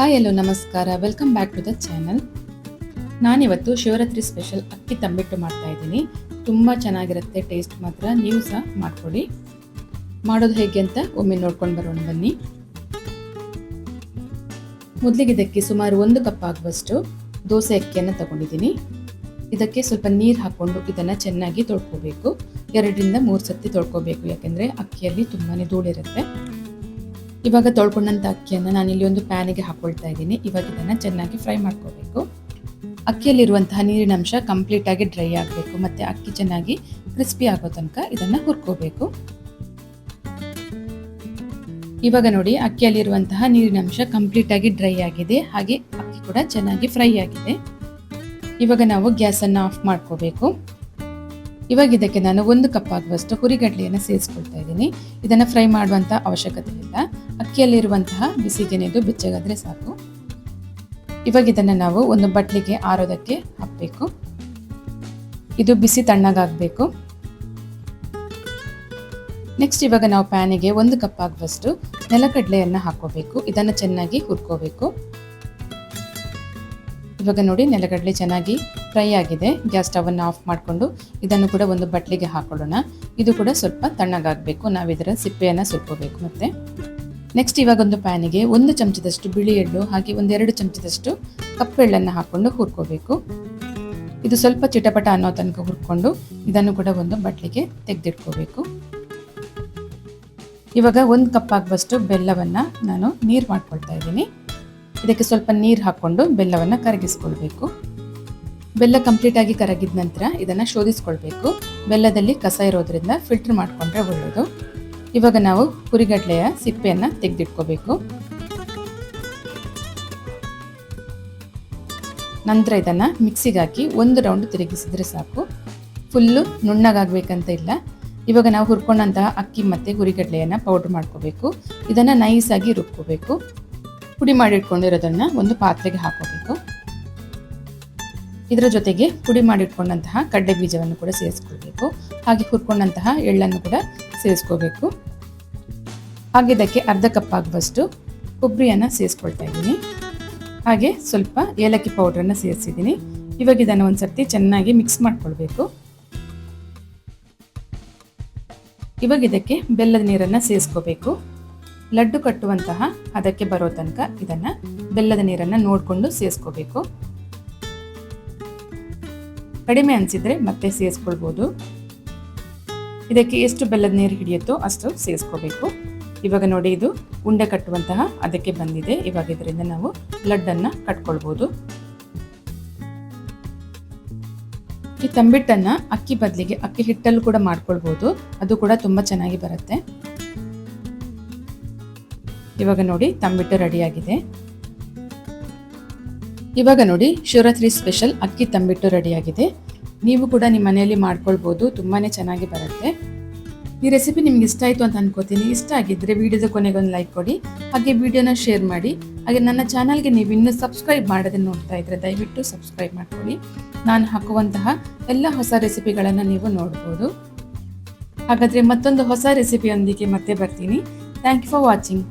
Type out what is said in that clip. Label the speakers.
Speaker 1: Hi hello ನಮಸ್ಕಾರ. Welcome back to the channel ನಾನಿವತ್ತು Shivaratri special ಅಕ್ಕಿ ತಂಬಿಟ್ಟು ಮಾಡ್ತಾ ಇದ್ದೀನಿ. ತುಂಬ ಚೆನ್ನಾಗಿರುತ್ತೆ ಟೇಸ್ಟ್ ಮಾತ್ರ. ನೀವು ಸಹ ಮಾಡ್ಕೊಡಿ ಮಾಡೋದು ಹೇಗೆ ಅಂತ ಒಮ್ಮೆ ನೋಡ್ಕೊಂಡು ಬರೋಣ, ಬನ್ನಿ. ಮೊದಲಿಗೆ ಇದಕ್ಕೆ ಸುಮಾರು ಒಂದು ಕಪ್ ಆಗುವಷ್ಟು ದೋಸೆ ಅಕ್ಕಿಯನ್ನು ತಗೊಂಡಿದ್ದೀನಿ. ಇದಕ್ಕೆ ಸ್ವಲ್ಪ ನೀರು ಹಾಕ್ಕೊಂಡು ಇದನ್ನು ಚೆನ್ನಾಗಿ ತೊಳ್ಕೋಬೇಕು. ಎರಡರಿಂದ ಮೂರು ಸತಿ ತೊಳ್ಕೋಬೇಕು, ಯಾಕೆಂದರೆ ಅಕ್ಕಿಯಲ್ಲಿ ತುಂಬಾ ಧೂಳಿರುತ್ತೆ. ಇವಾಗ ತೊಳ್ಕೊಂಡಂಥ ಅಕ್ಕಿಯನ್ನು ಇಲ್ಲಿ ಒಂದು ಪ್ಯಾನಿಗೆ ಹಾಕೊಳ್ತಾ ಇದ್ದೀನಿ. ಇವಾಗ ಇದನ್ನು ಚೆನ್ನಾಗಿ ಫ್ರೈ ಮಾಡ್ಕೋಬೇಕು. ಅಕ್ಕಿಯಲ್ಲಿರುವಂತಹ ನೀರಿನ ಅಂಶ ಕಂಪ್ಲೀಟ್ ಆಗಿ ಡ್ರೈ ಆಗಬೇಕು. ಮತ್ತೆ ಅಕ್ಕಿ ಚೆನ್ನಾಗಿ ಕ್ರಿಸ್ಪಿ ಆಗೋ ತನಕ ಇದನ್ನು ಹುರ್ಕೋಬೇಕು. ಇವಾಗ ನೋಡಿ, ಅಕ್ಕಿಯಲ್ಲಿರುವಂತಹ ನೀರಿನ ಅಂಶ ಕಂಪ್ಲೀಟ್ ಆಗಿ ಡ್ರೈ ಆಗಿದೆ. ಹಾಗೆ ಅಕ್ಕಿ ಕೂಡ ಚೆನ್ನಾಗಿ ಫ್ರೈ ಆಗಿದೆ. ಇವಾಗ ನಾವು ಗ್ಯಾಸನ್ನು ಆಫ್ ಮಾಡ್ಕೋಬೇಕು. ಇವಾಗ ಇದಕ್ಕೆ ನಾನು ಒಂದು ಕಪ್ ಆಗುವಷ್ಟು ಹುರಿಗಡ್ಲೆಯನ್ನು ಸೇರಿಸ್ಕೊಳ್ತಾ ಇದ್ದೀನಿ. ಇದನ್ನು ಫ್ರೈ ಮಾಡುವಂಥ ಅವಶ್ಯಕತೆ ಇಲ್ಲ. ಅಕ್ಕಿಯಲ್ಲಿರುವಂತಹ ಬಿಸಿಗೆ ನೆದು ಬೆಚ್ಚಗಾದ್ರೆ ಸಾಕು. ಇವಾಗ ಇದನ್ನು ನಾವು ಒಂದು ಬಟ್ಲಿಗೆ ಆರೋದಕ್ಕೆ ಹಾಕಬೇಕು. ಇದು ಬಿಸಿ ತಣ್ಣಗಾಗಬೇಕು. ನೆಕ್ಸ್ಟ್ ಇವಾಗ ನಾವು ಪ್ಯಾನಿಗೆ ಒಂದು ಕಪ್ ಆಗುವಷ್ಟು ನೆಲಕಡಲೆಯನ್ನು ಹಾಕೋಬೇಕು. ಇದನ್ನು ಚೆನ್ನಾಗಿ ಹುರ್ಕೋಬೇಕು. ಇವಾಗ ನೋಡಿ ನೆಲಗಡಲೆ ಚೆನ್ನಾಗಿ ಫ್ರೈ ಆಗಿದೆ. ಗ್ಯಾಸ್ ಸ್ಟವನ್ನು ಆಫ್ ಮಾಡಿಕೊಂಡು ಇದನ್ನು ಕೂಡ ಒಂದು ಬಟ್ಲಿಗೆ ಹಾಕೊಳ್ಳೋಣ. ಇದು ಕೂಡ ಸ್ವಲ್ಪ ತಣ್ಣಗಾಗಬೇಕು. ನಾವು ಇದರ ಸಿಪ್ಪೆಯನ್ನು ಸುಲ್ಕೋಬೇಕು ಮತ್ತೆ. ನೆಕ್ಸ್ಟ್ ಇವಾಗ ಒಂದು ಪ್ಯಾನಿಗೆ ಒಂದು ಚಮಚದಷ್ಟು ಬಿಳಿ ಎಳ್ಳು, ಹಾಗೆ ಒಂದೆರಡು ಚಮಚದಷ್ಟು ಕಪ್ಪೆಳ್ಳನ್ನು ಹಾಕ್ಕೊಂಡು ಹುರ್ಕೋಬೇಕು. ಇದು ಸ್ವಲ್ಪ ಚಿಟಪಟ ಅನ್ನೋ ತನಕ ಹುರ್ಕೊಂಡು ಇದನ್ನು ಕೂಡ ಒಂದು ಬಟ್ಲಿಗೆ ತೆಗೆದಿಟ್ಕೋಬೇಕು. ಇವಾಗ ಒಂದು ಕಪ್ ಆಗುವಷ್ಟು ಬೆಲ್ಲವನ್ನು ನಾನು ನೀರು ಮಾಡ್ಕೊಳ್ತಾ ಇದ್ದೀನಿ. ಇದಕ್ಕೆ ಸ್ವಲ್ಪ ನೀರು ಹಾಕ್ಕೊಂಡು ಬೆಲ್ಲವನ್ನು ಕರಗಿಸ್ಕೊಳ್ಬೇಕು. ಬೆಲ್ಲ ಕಂಪ್ಲೀಟ್ ಆಗಿ ಕರಗಿದ ನಂತರ ಇದನ್ನು ಶೋಧಿಸ್ಕೊಳ್ಬೇಕು. ಬೆಲ್ಲದಲ್ಲಿ ಕಸ ಇರೋದ್ರಿಂದ ಫಿಲ್ಟರ್ ಮಾಡಿಕೊಂಡ್ರೆ ಒಳ್ಳೆಯದು ಇವಾಗ ನಾವು ಕುರಿಗಡ್ಲೆಯ ಸಿಪ್ಪೆಯನ್ನು ತೆಗೆದಿಟ್ಕೋಬೇಕು. ನಂತರ ಇದನ್ನು ಮಿಕ್ಸಿಗೆ ಹಾಕಿ ಒಂದು ರೌಂಡ್ ತಿರುಗಿಸಿದ್ರೆ ಸಾಕು. ಫುಲ್ಲು ನುಣ್ಣಗಾಗಬೇಕಂತ ಇಲ್ಲ. ಇವಾಗ ನಾವು ಹುರ್ಕೊಂಡಂತಹ ಅಕ್ಕಿ ಮತ್ತು ಹುರಿಗಡ್ಲೆಯನ್ನು ಪೌಡ್ರ್ ಮಾಡ್ಕೋಬೇಕು. ಇದನ್ನು ನೈಸಾಗಿ ರುಬ್ಕೋಬೇಕು. ಪುಡಿ ಮಾಡಿಟ್ಕೊಂಡಿರೋದನ್ನು ಒಂದು ಪಾತ್ರೆಗೆ ಹಾಕೋಬೇಕು. ಇದರ ಜೊತೆಗೆ ಪುಡಿ ಮಾಡಿಟ್ಕೊಂಡಂತಹ ಕಡ್ಲೆ ಬೀಜವನ್ನು ಕೂಡ ಸೇರಿಸ್ಕೊಳ್ಬೇಕು. ಹಾಗೆ ಹುರ್ಕೊಂಡಂತಹ ಎಳ್ಳನ್ನು ಕೂಡ ಸೇರಿಸ್ಕೋಬೇಕು ಹಾಗೆ ಇದಕ್ಕೆ ಅರ್ಧ ಕಪ್ ಆಗುವಷ್ಟು ಕೊಬ್ಬರಿಯನ್ನು ಸೇರಿಸ್ಕೊಳ್ತಾ ಇದ್ದೀನಿ. ಹಾಗೆ ಸ್ವಲ್ಪ ಏಲಕ್ಕಿ ಪೌಡ್ರನ್ನು ಸೇರಿಸಿದ್ದೀನಿ. ಇವಾಗ ಇದನ್ನು ಒಂದು ಸರ್ತಿ ಚೆನ್ನಾಗಿ ಮಿಕ್ಸ್ ಮಾಡಿಕೊಳ್ಬೇಕು. ಇವಾಗ ಇದಕ್ಕೆ ಬೆಲ್ಲದ ನೀರನ್ನು ಸೇರಿಸ್ಕೋಬೇಕು ಲಡ್ಡು ಕಟ್ಟುವಂತಹ ಅದಕ್ಕೆ ಬರೋ ತನಕ ಇದನ್ನು ಬೆಲ್ಲದ ನೀರನ್ನು ನೋಡಿಕೊಂಡು ಸೇರಿಸ್ಕೋಬೇಕು ಕಡಿಮೆ ಅನಿಸಿದ್ರೆ ಮತ್ತೆ ಸೇರಿಸ್ಕೊಳ್ಬೋದು. ಇದಕ್ಕೆ ಎಷ್ಟು ಬೆಲ್ಲದ ನೀರು ಹಿಡಿಯುತ್ತೋ ಅಷ್ಟು ಸೇರಿಸ್ಕೋಬೇಕು. ಇವಾಗ ನೋಡಿ ಇದು ಉಂಡೆ ಕಟ್ಟುವಂತಹ ಅದಕ್ಕೆ ಬಂದಿದೆ. ಇವಾಗ ಇದರಿಂದ ನಾವು ಲಡ್ಡನ್ನು ಕಟ್ಕೊಳ್ಬೋದು. ಈ ತಂಬಿಟ್ಟನ್ನು ಅಕ್ಕಿ ಬದಲಿಗೆ, ಅಕ್ಕಿ ಹಿಟ್ಟಲ್ಲೂ ಕೂಡ ಮಾಡ್ಕೊಳ್ಬೋದು. ಅದು ಕೂಡ ತುಂಬ ಚೆನ್ನಾಗಿ ಬರುತ್ತೆ. ಇವಾಗ ನೋಡಿ ತಂಬಿಟ್ಟು ರೆಡಿಯಾಗಿದೆ ಇವಾಗ ನೋಡಿ, ಶಿವರಾತ್ರಿ ಸ್ಪೆಷಲ್ ಅಕ್ಕಿ ತಂಬಿಟ್ಟು ರೆಡಿಯಾಗಿದೆ. ನೀವು ಕೂಡ ನಿಮ್ಮ ಮನೆಯಲ್ಲಿ ಮಾಡ್ಕೊಳ್ಬೋದು ತುಂಬಾ ಚೆನ್ನಾಗಿ ಬರುತ್ತೆ. ಈ ರೆಸಿಪಿ ನಿಮ್ಗೆ ಇಷ್ಟ ಆಯಿತು ಅಂತ ಅನ್ಕೋತೀನಿ. ಇಷ್ಟ ಆಗಿದ್ದರೆ ವಿಡಿಯೋದ ಕೊನೆಗೊಂದು ಲೈಕ್ ಕೊಡಿ, ಹಾಗೆ ವಿಡಿಯೋನ ಶೇರ್ ಮಾಡಿ. ಹಾಗೆ ನನ್ನ ಚಾನಲ್ಗೆ ನೀವು ಇನ್ನೂ ಸಬ್ಸ್ಕ್ರೈಬ್ ಮಾಡೋದನ್ನು ನೋಡ್ತಾ ಇದ್ದರೆ ದಯವಿಟ್ಟು ಸಬ್ಸ್ಕ್ರೈಬ್ ಮಾಡ್ಕೊಳ್ಳಿ. ನಾನು ಹಾಕುವಂತಹ ಎಲ್ಲ ಹೊಸ ರೆಸಿಪಿಗಳನ್ನು ನೀವು ನೋಡ್ಬೋದು. ಹಾಗಾದರೆ ಮತ್ತೊಂದು ಹೊಸ ರೆಸಿಪಿಯೊಂದಿಗೆ ಮತ್ತೆ ಬರ್ತೀನಿ. Thank you for watching